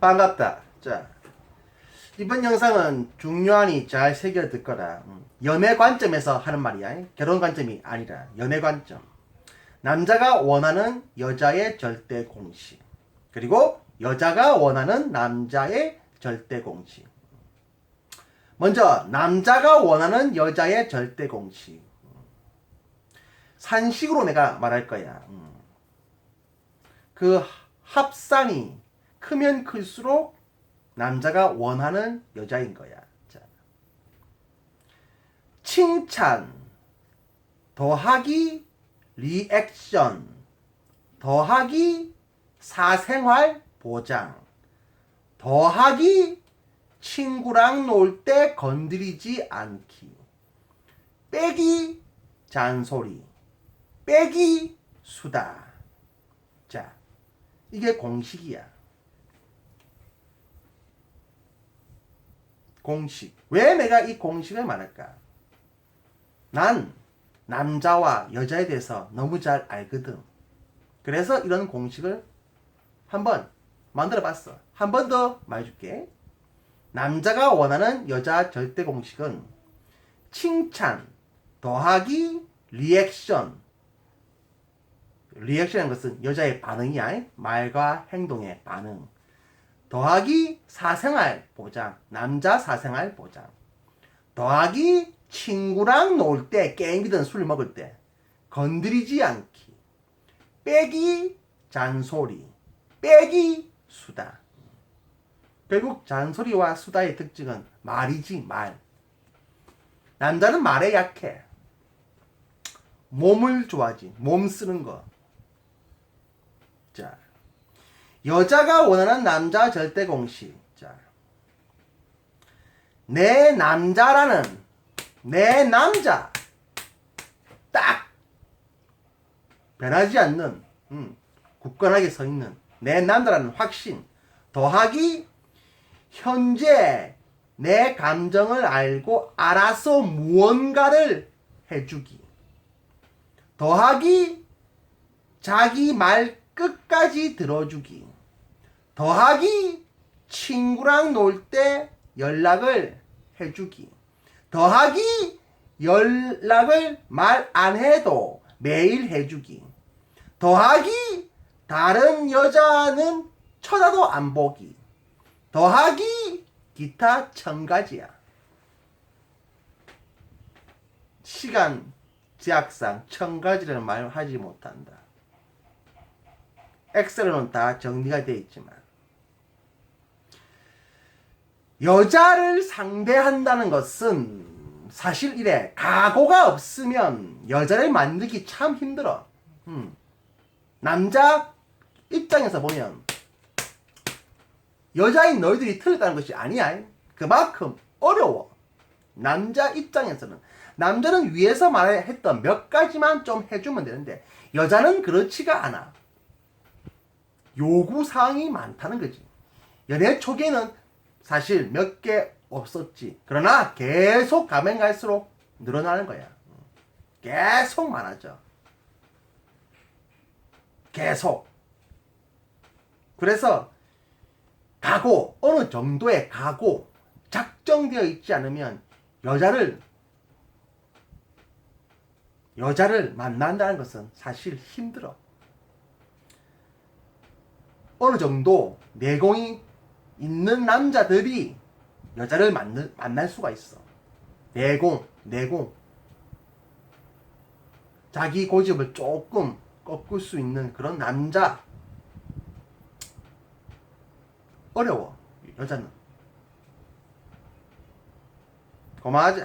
반갑다. 자, 이번 영상은 중요하니 잘 새겨 듣거라. 음, 연애 관점에서 하는 말이야. 결혼 관점이 아니라 연애 관점. 남자가 원하는 여자의 절대 공식. 그리고 여자가 원하는 남자의 절대 공식. 먼저 남자가 원하는 여자의 절대 공식. 산식으로 내가 말할 거야. 음. 그 합산이 크면 클수록 남자가 원하는 여자인 거야. 자. 칭찬 더하기 리액션 더하기 사생활 보장 더하기 친구랑 놀 때 건드리지 않기 빼기 잔소리 빼기 수다 자 이게 공식이야 공식. 왜 내가 이 공식을 말할까? 난 남자와 여자에 대해서 너무 잘 알거든. 그래서 이런 공식을 한번 만들어 봤어. 한 번 더 말해줄게. 남자가 원하는 여자 절대 공식은 칭찬 더하기 리액션. 리액션이라는 것은 여자의 반응이야. 말과 행동의 반응 더하기 사생활 보장 남자 사생활 보장 더하기 친구랑 놀 때 게임이든 술 먹을 때 건드리지 않기 빼기 잔소리 빼기 수다 결국 잔소리와 수다의 특징은 말이지 말. 남자는 말에 약해. 몸을 좋아하지. 몸 쓰는 거. 자. 여자가 원하는 남자 절대 공식. 자. 내 남자라는 내 남자 딱 변하지 않는 음, 굳건하게 서 있는 내 남자라는 확신 더하기 현재 내 감정을 알고 알아서 무언가를 해주기. 더하기 자기 말 끝까지 들어주기. 더하기 친구랑 놀 때 연락을 해주기. 더하기 연락을 말 안 해도 매일 해주기. 더하기 다른 여자는 쳐다도 안 보기. 더하기 기타 천 가지야. 시간 제약상 천 가지라는 말을 하지 못한다. 엑셀로는 다 정리가 되어 있지만 여자를 상대한다는 것은 사실 이래 각오가 없으면 여자를 만들기 참 힘들어. 음. 남자 입장에서 보면 여자인 너희들이 틀렸다는 것이 아니야. 그만큼 어려워. 남자 입장에서는. 남자는 위에서 말했던 몇 가지만 좀 해주면 되는데, 여자는 그렇지가 않아. 요구 사항이 많다는 거지. 연애 초기에는 사실 몇 개 없었지. 그러나 계속 가면 갈수록 늘어나는 거야. 계속 많아져. 계속. 그래서 각오, 어느 정도의 각오, 작정되어 있지 않으면 여자를, 여자를 만난다는 것은 사실 힘들어. 어느 정도 내공이 있는 남자들이 여자를 만나, 만날 수가 있어. 내공, 내공. 자기 고집을 조금 꺾을 수 있는 그런 남자. 어려워 여자는 고마하지